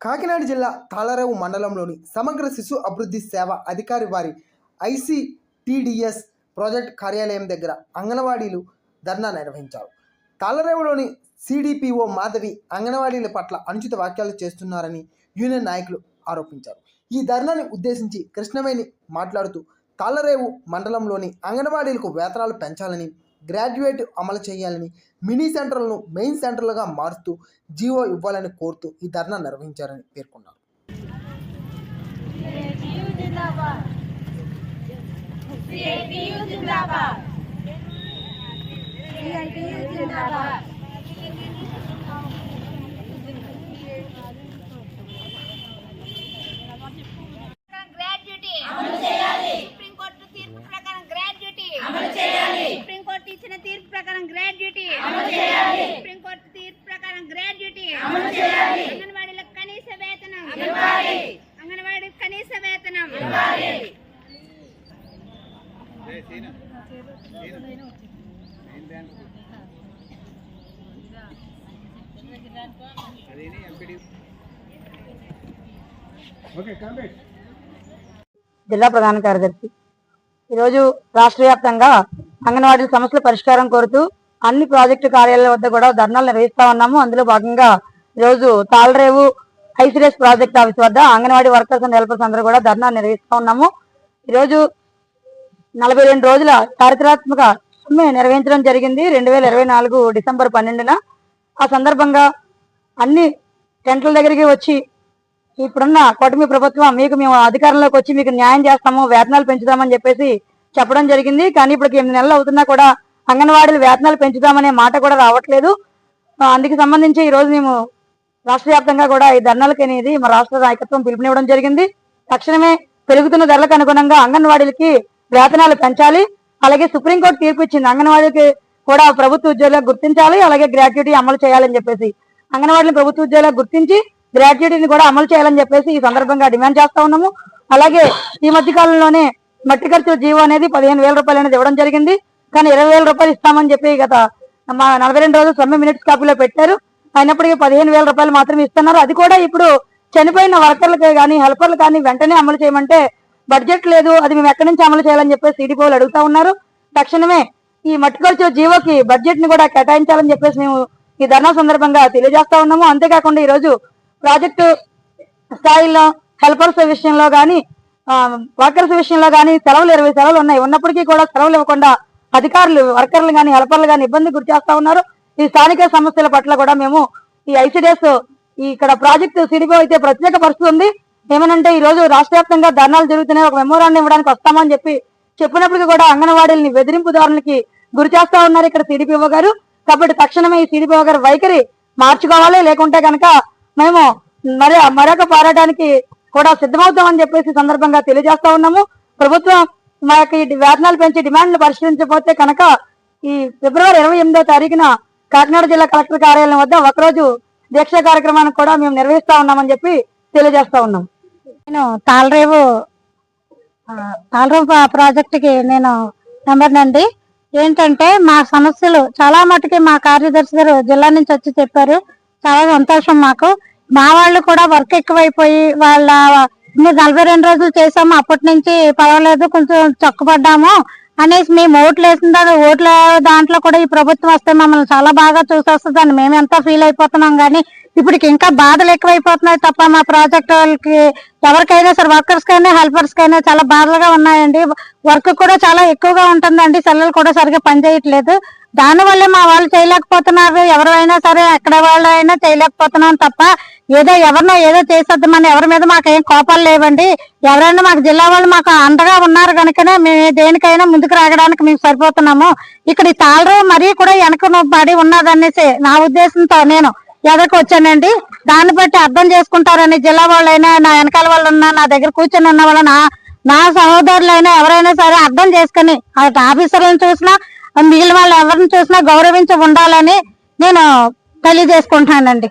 కాకినాడ జిల్లా తాళరేవు మండలంలోని సమగ్ర శిశు అభివృద్ధి సేవ అధికారి వారి ఐసిటిడిఎస్ ప్రాజెక్ట్ కార్యాలయం దగ్గర అంగన్వాడీలు ధర్నా నిర్వహించారు. తాళరేవులోని సిడిపిఓ మాధవి అంగన్వాడీల పట్ల అనుచిత వ్యాఖ్యలు చేస్తున్నారని యూనియన్ నాయకులు ఆరోపించారు. ఈ ధర్నాని ఉద్దేశించి కృష్ణవేణి మాట్లాడుతూ తాళరేవు మండలంలోని అంగన్వాడీలకు వేతనాలు పెంచాలని గ్రాడ్యుయేట్ అమలు చేయాలని మినీ సెంటర్లను మెయిన్ సెంటర్లుగా మారుస్తూ జీవో ఇవ్వాలని కోరుతూ ఈ ధర్నా నిర్వహించారని పేర్కొన్నారు. అమలు చేయాలి. సుప్రీం కోర్టు ఇచ్చిన తీర్పు ప్రకారం గ్రాడ్యుటీ అమలు చేయాలి. సుప్రీం కోర్టు తీర్పు ప్రకారం గ్రాడ్యుటీ అమలు చేయాలి. అంగన్వాడీలకు కనీస వేతనం ఇవ్వాలి అంగన్వాడీ కనీస వేతనం ఇవ్వాలి జిల్లా ప్రధాన కార్యదర్శి. ఈరోజు రాష్ట్ర వ్యాప్తంగా అంగన్వాడీల సమస్యల పరిష్కారం కోరుతూ అన్ని ప్రాజెక్టు కార్యాలయాల వద్ద కూడా ధర్నాలు నిర్వహిస్తా ఉన్నాము. అందులో భాగంగా ఈరోజు తాళరేవు ఐసిడిఎస్ ప్రాజెక్ట్ ఆఫీస్ వద్ద అంగన్వాడీ వర్కర్స్ అండ్ హెల్పర్స్ అందరూ కూడా ధర్నా నిర్వహిస్తా ఉన్నాము. ఈరోజు నలభై రెండు రోజుల చారిత్రాత్మక సమ్మె నిర్వహించడం జరిగింది. రెండు వేల ఇరవై నాలుగు డిసెంబర్ పన్నెండున. ఆ సందర్భంగా అన్ని టెంట్ల దగ్గరికి వచ్చి ఇప్పుడున్న కూటమి ప్రభుత్వం మీకు మేము అధికారంలోకి వచ్చి మీకు న్యాయం చేస్తాము వేతనాలు పెంచుదామని చెప్పేసి చెప్పడం జరిగింది. కానీ ఇప్పటికి ఎనిమిది నెలలు అవుతున్నా కూడా అంగన్వాడీలు వేతనాలు పెంచుదామనే మాట కూడా రావట్లేదు. అందుకు సంబంధించి ఈ రోజు మేము రాష్ట్ర వ్యాప్తంగా కూడా ఈ ధర్నాలకు అనేది మా రాష్ట్ర నాయకత్వం పిలుపునివ్వడం జరిగింది. తక్షణమే పెరుగుతున్న ధరలకు అనుగుణంగా అంగన్వాడీలకి వేతనాలు పెంచాలి. అలాగే సుప్రీంకోర్టు తీర్పు ఇచ్చింది అంగన్వాడీకి కూడా ప్రభుత్వ ఉద్యోగులకు గుర్తించాలి. అలాగే గ్రాట్యుటీ అమలు చేయాలని చెప్పేసి అంగన్వాడీని ప్రభుత్వ ఉద్యోగులకు గుర్తించి గ్రాట్యుటీని కూడా అమలు చేయాలని చెప్పేసి ఈ సందర్భంగా డిమాండ్ చేస్తా ఉన్నాము. అలాగే ఈ మధ్య కాలంలోనే మట్టి ఖర్చు జీవో అనేది పదిహేను వేల రూపాయలు అనేది ఇవ్వడం జరిగింది. కానీ ఇరవై వేల రూపాయలు ఇస్తామని చెప్పి గత మా నలభై రెండు రోజులు సమ్మె మినిట్స్ కాపీలో పెట్టారు. అయినప్పటికీ పదిహేను వేల రూపాయలు మాత్రమే ఇస్తున్నారు. అది కూడా ఇప్పుడు చనిపోయిన వర్కర్లకి కానీ హెల్పర్లు కానీ వెంటనే అమలు చేయమంటే బడ్జెట్ లేదు అది మేము ఎక్కడి నుంచి అమలు చేయాలని చెప్పేసి సిడిపోలు అడుగుతా ఉన్నారు. తక్షణమే ఈ మట్టి ఖర్చు జీవోకి బడ్జెట్ని కూడా కేటాయించాలని చెప్పేసి మేము ఈ ధర్నా సందర్భంగా తెలియజేస్తా ఉన్నాము. అంతేకాకుండా ఈ రోజు ప్రాజెక్టు స్థాయిలో హెల్పర్స్ విషయంలో కానీ వర్కర్స్ విషయంలో కానీ సెలవులు ఇరవై సెలవులు ఉన్నాయి. ఉన్నప్పటికీ కూడా సెలవులు ఇవ్వకుండా అధికారులు వర్కర్లు కానీ హెల్పర్లు కానీ ఇబ్బంది గురి చేస్తా ఉన్నారు. ఈ స్థానిక సమస్యల పట్ల కూడా మేము ఈ ఐసిడిఎస్ ఇక్కడ ప్రాజెక్టు సిడిపో అయితే ప్రత్యేక పరిస్థితి ఉంది. ఏమనంటే ఈ రోజు రాష్ట్ర వ్యాప్తంగా ధర్నాలు జరుగుతున్నాయి. ఒక మెమోరాండం ఇవ్వడానికి వస్తామని చెప్పి చెప్పినప్పటికీ కూడా అంగన్వాడీలని బెదిరింపుదారులకి గురి చేస్తా ఉన్నారు ఇక్కడ సిడిపిఓ గారు. కాబట్టి తక్షణమే ఈ సిడిపిఓ గారు వైఖరి మార్చుకోవాలి. లేకుంటే కనుక మేము మరి మరొక పోరాటానికి కూడా సిద్ధమవుతామని చెప్పేసి సందర్భంగా తెలియజేస్తా ఉన్నాము. ప్రభుత్వం మా యొక్క ఈ వేతనాలు పెంచి డిమాండ్లు పరిష్కరించకపోతే కనుక ఈ ఫిబ్రవరి ఇరవై ఎనిమిదో తారీఖున కాకినాడ జిల్లా కలెక్టర్ కార్యాలయం వద్ద ఒకరోజు దీక్ష కార్యక్రమాన్ని కూడా మేము నిర్వహిస్తా ఉన్నామని చెప్పి తెలియజేస్తా ఉన్నాం. నేను తాళరేవు తాలరేవు తాళరేవు ప్రాజెక్టుకి నేను నెంబర్నండి. ఏంటంటే మా సమస్యలు చాలా మటుకి మా కార్యదర్శి గారు జిల్లా నుంచి వచ్చి చెప్పారు. చాలా సంతోషం మాకు. మా వాళ్ళు కూడా వర్క్ ఎక్కువైపోయి వాళ్ళ నలభై రెండు రోజులు చేసాము అప్పటి నుంచి పర్వాలేదు కొంచెం చక్కుపడ్డాము అనేసి మేము ఓట్లు వేసిన తర్వాత ఓట్ల దాంట్లో కూడా ఈ ప్రభుత్వం వస్తే మమ్మల్ని చాలా బాగా చూసి వస్తుందని మేము ఎంత ఫీల్ అయిపోతున్నాం కానీ ఇప్పటికి ఇంకా బాధలు ఎక్కువైపోతున్నాయి తప్ప మా ప్రాజెక్ట్ వాళ్ళకి ఎవరికైనా సరే వర్కర్స్ కైనా హెల్పర్స్ కైనా చాలా బాధలుగా ఉన్నాయండి. వర్క్ కూడా చాలా ఎక్కువగా ఉంటుందండి. సెల్లలు కూడా సరిగా పనిచేయట్లేదు. దానివల్లే మా వాళ్ళు చేయలేకపోతున్నారు. ఎవరైనా సరే ఎక్కడ వాళ్ళు అయినా చేయలేకపోతున్నాం తప్ప ఏదో ఎవరినో ఏదో చేసేద్దామని ఎవరి మీద మాకు ఏం కోపాలు లేవండి. ఎవరైనా మాకు జిల్లా వాళ్ళు మాకు అండగా ఉన్నారు కనుకనే మేము దేనికైనా ముందుకు రాగడానికి మేము సరిపోతున్నాము. ఇక్కడ ఈ తాళరు మరీ కూడా వెనక పడి ఉన్నదనేసి నా ఉద్దేశంతో నేను ఎదకు వచ్చానండి? దాన్ని బట్టి అర్థం చేసుకుంటారని జిల్లా వాళ్ళైనా నా వెనకాల వాళ్ళు ఉన్నా నా దగ్గర కూర్చొని ఉన్న వాళ్ళ నా నా సహోదరులైనా ఎవరైనా సరే అర్థం చేసుకుని అటు ఆఫీసర్లను చూసినా మిగిలిన వాళ్ళు ఎవరిని చూసినా గౌరవించి ఉండాలని నేను తెలియజేసుకుంటానండి.